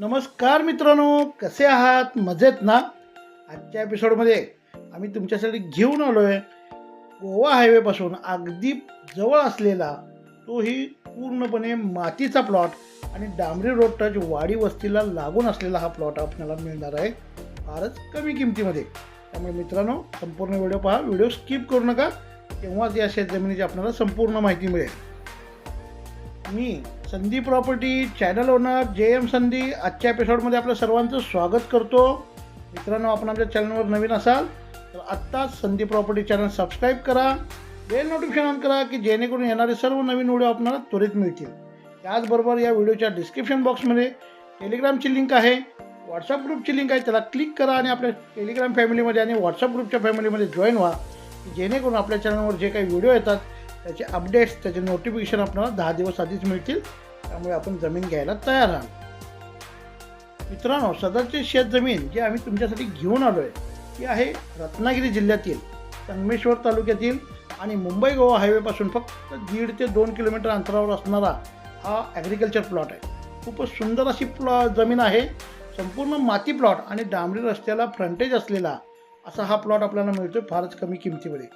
नमस्कार मित्रांनो कसे आहात? मजेत ना? आजच्या एपिसोडमध्ये आम्ही तुमच्यासाठी घेऊन आलो आहे गोवा हायवेपासून अगदी जवळ असलेला तोही पूर्णपणे मातीचा प्लॉट आणि डांबरी रोड टच वाडी वस्तीला लागून असलेला हा प्लॉट आपल्याला मिळणार आहे फारच कमी किमतीमध्ये. त्यामुळे मित्रांनो संपूर्ण व्हिडिओ पहा. व्हिडिओ स्किप करू नका. तेव्हाच या शेतजमिनीची आपल्याला संपूर्ण माहिती मिळेल. मी Sandhi property channel owner J M Sandhi आजच्या एपिसोडमध्ये आपल्या सर्वांचं स्वागत करतो. मित्रांनो आपण आमच्या चॅनलवर नवीन असाल तर आत्ताच संधी प्रॉपर्टी चॅनल सबस्क्राईब करा. बेल नोटिफिकेशन ऑन करा की जेणेकरून येणारे सर्व नवीन व्हिडिओ आपल्याला त्वरित मिळतील. त्याचबरोबर या व्हिडिओच्या डिस्क्रिप्शन बॉक्समध्ये टेलिग्रामची लिंक आहे. व्हॉट्सअप ग्रुपची लिंक आहे. त्याला क्लिक करा आणि आपल्या टेलिग्राम फॅमिलीमध्ये आणि व्हॉट्सअप ग्रुपच्या फॅमिलीमध्ये जॉईन व्हा जेणेकरून आपल्या चॅनलवर जे काही व्हिडिओ येतात त्याचे अपडेट्स त्याचे नोटिफिकेशन आपल्याला दहा दिवस आधीच मिळतील. त्यामुळे आपण जमीन घ्यायला तयार आहात. मित्रांनो सदरची शेत जमीन जी आम्ही तुमच्यासाठी घेऊन आलो आहे ती आहे रत्नागिरी जिल्ह्यातील संगमेश्वर तालुक्यातील आणि मुंबई गोवा हायवेपासून फक्त दीड ते दोन किलोमीटर अंतरावर असणारा हा ॲग्रिकल्चर प्लॉट आहे. खूपच सुंदर अशी प्लॉ जमीन आहे. संपूर्ण माती प्लॉट आणि डांबरी रस्त्याला फ्रंटेज असलेला असा हा प्लॉट आपल्याला मिळतो फारच कमी किमतीमध्ये.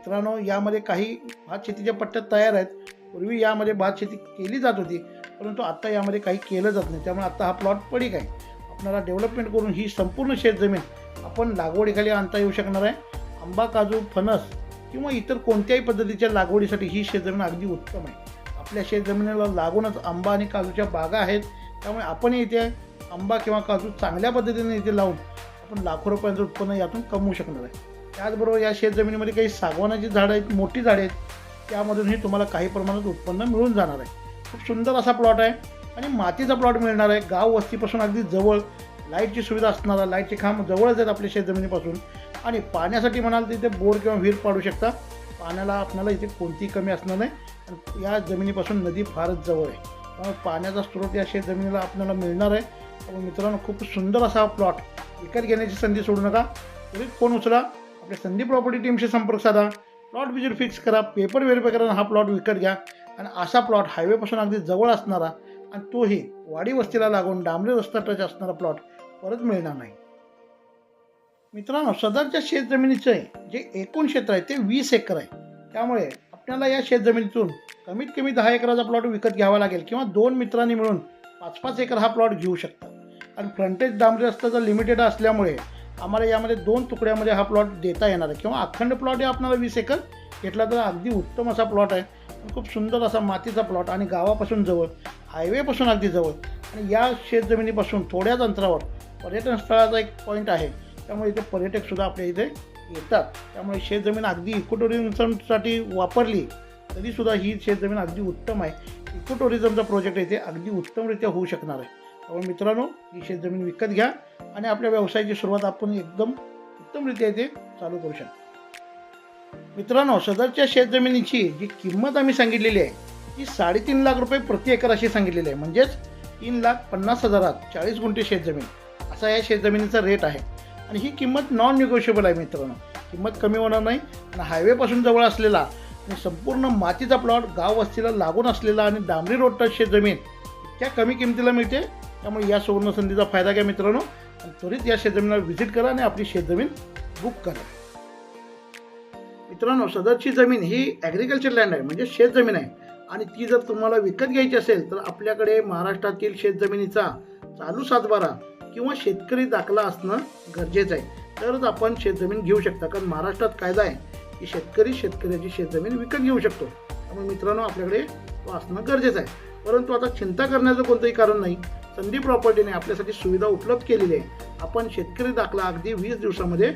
मित्रांनो यामध्ये काही भात शेतीच्या पट्ट्यात तयार आहेत. पूर्वी यामध्ये भात शेती केली जात होती परंतु आत्ता यामध्ये काही केलं जात नाही. त्यामुळे आत्ता हा प्लॉट पडीक आहे. आपणाला डेव्हलपमेंट करून ही संपूर्ण शेतजमीन आपण लागवडीखाली आणता येऊ शकणार आहे. आंबा काजू फणस किंवा इतर कोणत्याही पद्धतीच्या लागवडीसाठी ही शेतजमीन अगदी उत्तम आहे. आपल्या शेतजमिनीला लागूनच आंबा आणि काजूच्या बागा आहेत. त्यामुळे आपण इथे आंबा किंवा काजू चांगल्या पद्धतीने इथे लावून आपण लाखो रुपयांचं उत्पन्न यातून कमवू शकणार आहे. त्याचबरोबर या शेतजमिनीमध्ये काही सागवानाची झाडं आहेत मोठी झाडे आहेत त्यामधूनही तुम्हाला काही प्रमाणात उत्पन्न मिळून जाणार आहे. खूप सुंदर असा प्लॉट आहे आणि मातीचा प्लॉट मिळणार आहे. गाव वस्तीपासून अगदी जवळ लाईटची सुविधा असणारा लाईटचे खांब जवळच आहेत आपल्या शेतजमिनीपासून. आणि पाण्यासाठी म्हणाल तर इथे बोर किंवा विहीर पाडू शकता. पाण्याला आपल्याला इथे कोणतीही कमी असणार नाही. आणि या जमिनीपासून नदी फारच जवळ आहे. त्यामुळे पाण्याचा स्रोत या शेतजमिनीला आपल्याला मिळणार आहे. त्यामुळे मित्रांनो खूप सुंदर असा प्लॉट. विकत घेण्याची संधी सोडू नका. तरी फोन उचला आपल्या संधी प्रॉपर्टी टीमशी संपर्क साधा. प्लॉट विजिट फिक्स करा पेपर व्हेरीफाय करा हा प्लॉट विकत घ्या. आणि असा प्लॉट हायवेपासून अगदी जवळ असणारा आणि तोही वाडी वस्तीला लागून डांबरी रस्ता टच असणारा प्लॉट परत मिळणार नाही. मित्रांनो सदरच्या शेतजमिनीचे जे एकूण क्षेत्र आहे ते वीस एकर आहे. त्यामुळे आपल्याला या शेतजमिनीतून कमीत कमी दहा एकराचा प्लॉट विकत घ्यावा लागेल किंवा दोन मित्रांनी मिळून पाच पाच एकर हा प्लॉट घेऊ शकता. आणि फ्रंटेज डांबरी रस्त्याचा लिमिटेड असल्यामुळे आम्हाला यामध्ये दोन तुकड्यामध्ये हा प्लॉट देता येणार आहे. किंवा अखंड प्लॉट आहे आपल्याला वीस एकर. घेतला तर अगदी उत्तम असा प्लॉट आहे. खूप सुंदर असा मातीचा प्लॉट आणि गावापासून जवळ हायवेपासून अगदी जवळ. आणि या शेतजमिनीपासून थोड्याच अंतरावर पर्यटन स्थळाचा एक पॉईंट आहे. त्यामुळे इथे पर्यटकसुद्धा आपल्या इथे येतात. त्यामुळे शेतजमीन अगदी इको टुरिझमसाठी वापरली तरीसुद्धा ही शेतजमीन अगदी उत्तम आहे. इको टुरिझमचा प्रोजेक्ट इथे अगदी उत्तमरित्या होऊ शकणार आहे. त्यामुळे मित्रांनो ही शेतजमीन विकत घ्या आणि आपल्या व्यवसायाची सुरुवात आपण एकदम उत्तमरित्या इथे चालू करू शकतो. मित्रांनो सदरच्या शेतजमिनीची जी किंमत आम्ही सांगितलेली आहे ती साडेतीन लाख रुपये प्रति एकर अशी सांगितलेली आहे. म्हणजेच तीन लाख पन्नास हजारात चाळीस गुंठे शेतजमीन. असा या शेतजमिनीचा रेट आहे. आणि ही किंमत नॉन निगोशिएबल आहे मित्रांनो. किंमत कमी होणार नाही आणि हायवेपासून जवळ असलेला आणि संपूर्ण मातीचा प्लॉट गाव वस्तीला लागून असलेला आणि डांबरी रोड शेतजमीन इतक्या कमी किमतीला मिळते त्यामुळे या सुवर्णसंधीचा फायदा घ्या मित्रांनो. आणि त्वरित या शेतजमिनीला व्हिजिट करा आणि आपली शेतजमीन बुक करा. मित्रांनो सदरची जमीन ही ॲग्रिकल्चर लँड आहे म्हणजे शेतजमीन आहे. आणि ती जर तुम्हाला विकत घ्यायची असेल तर आपल्याकडे महाराष्ट्रातील शेतजमिनीचा चालू सातबारा किंवा शेतकरी दाखला असणं गरजेचं आहे. तरच आपण शेतजमीन घेऊ शकता कारण महाराष्ट्रात कायदा आहे की शेतकरी शेतकऱ्याची शेतजमीन विकत घेऊ शकतो. त्यामुळे मित्रांनो आपल्याकडे तो असणं गरजेचं आहे. परंतु आता चिंता करण्याचं कोणतंही कारण नाही. संधी प्रॉपर्टीने आपल्यासाठी सुविधा उपलब्ध केलेली आहे. आपण शेतकरी दाखला अगदी वीस दिवसामध्ये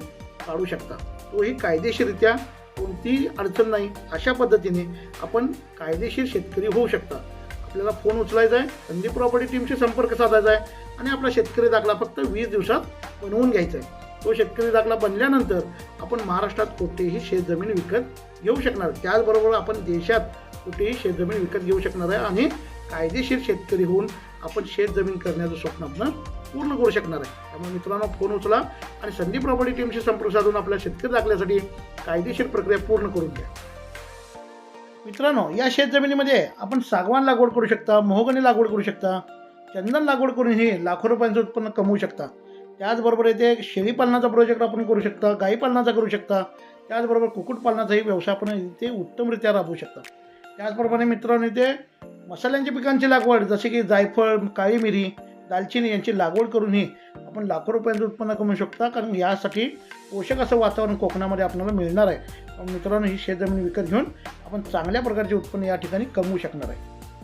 काढू शकता. तोही कायदेशीररित्या कोणतीही अडचण नाही. अशा पद्धतीने आपण कायदेशीर शेतकरी होऊ शकता. आपल्याला फोन उचलायचा आहे संधी प्रॉपर्टी टीमशी संपर्क साधायचा आहे आणि आपला शेतकरी दाखला फक्त वीस दिवसात बनवून घ्यायचा आहे. तो शेतकरी दाखला बनल्यानंतर आपण महाराष्ट्रात कुठेही शेतजमीन विकत घेऊ शकणार. त्याचबरोबर आपण देशात कुठेही शेतजमीन विकत घेऊ शकणार आहे आणि कायदेशीर शेतकरी होऊन आपण शेतजमीन करण्याचं स्वप्न आपण पूर्ण करू शकणार आहे. त्यामुळे मित्रांनो फोन उचला आणि संधी प्रॉपर्टी टीमशी संपर्क साधून आपल्या शेतकरी दाखल्यासाठी कायदेशीर प्रक्रिया पूर्ण करून घ्या. मित्रांनो या शेतजमिनीमध्ये आपण सागवान लागवड करू शकता मोहगणी लागवड करू शकता चंदन लागवड करूनही लाखो रुपयांचं उत्पन्न कमवू शकता. त्याचबरोबर इथे शेळीपालनाचा प्रोजेक्ट आपण करू शकता गाई पालनाचा करू शकता त्याचबरोबर कुक्कुटपालनाचाही व्यवसाय आपण इथे उत्तमरित्या राबवू शकता. त्याचप्रमाणे मित्रांनो इथे मसाल्यांच्या पिकांची लागवड जसे की जायफळ काळी मिरी दालचिनी यांची लागवड करूनही आपण लाखो रुपयांचं उत्पन्न कमवू शकता कारण यासाठी पोषक असं वातावरण कोकणामध्ये आपल्याला मिळणार आहे. मित्रांनो ही शेतजमीन विकत घेऊन आपण चांगल्या प्रकारचे उत्पन्न या ठिकाणी कमवू शकणार आहे.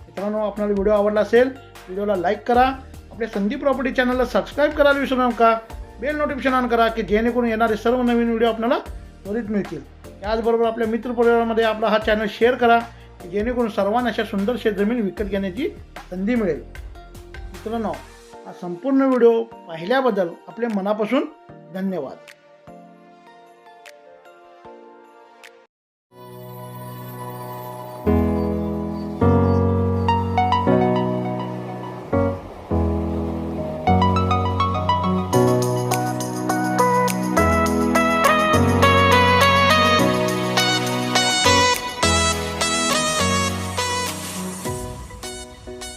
मित्रांनो आपल्याला व्हिडिओ आवडला असेल व्हिडिओला लाईक करा. आपल्या संदीप प्रॉपर्टी चॅनलला सबस्क्राईब करायला विसरू नका. बेल नोटिफिकेशन ऑन करा की जेणेकरून येणारे सर्व नवीन व्हिडिओ आपल्याला त्वरित मिळतील. त्याचबरोबर आपल्या मित्रपरिवारामध्ये आपला हा चॅनल शेअर करा. जेणेकरून सर्वांना अशा सुंदर शेतजमीन विकत घेण्याची संधी मिळेल. मित्रांनो हा संपूर्ण व्हिडिओ पाहिल्याबद्दल आपले मनापासून धन्यवाद.